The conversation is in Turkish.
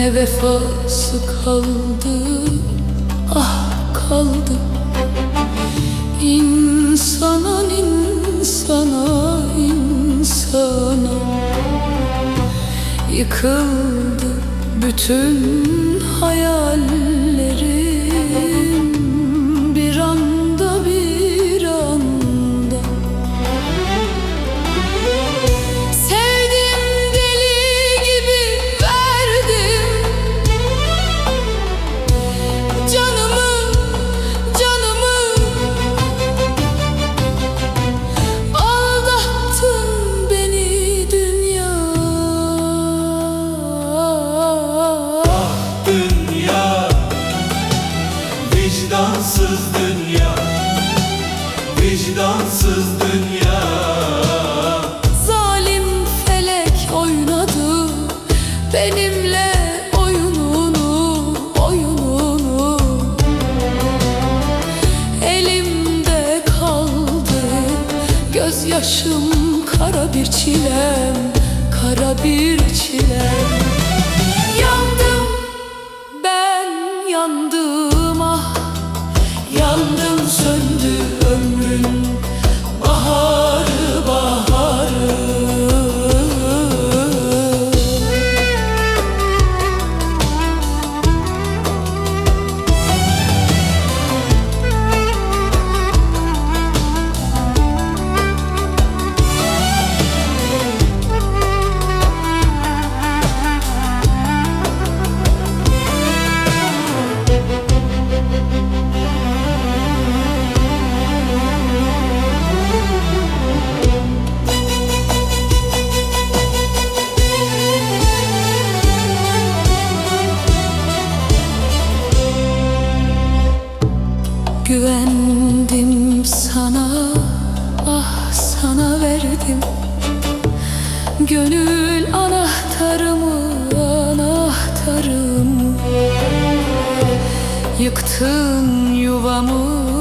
Ne vefası kaldı Ah kaldı. İnsanın insana insana. Yıkıldı bütün hayal. cansız dünya. Zalim felek oynadı benimle oyununu, oyununu. Elimde kaldı gözyaşım kara bir çilem, kara bir çilem. Yıktın yuvamı.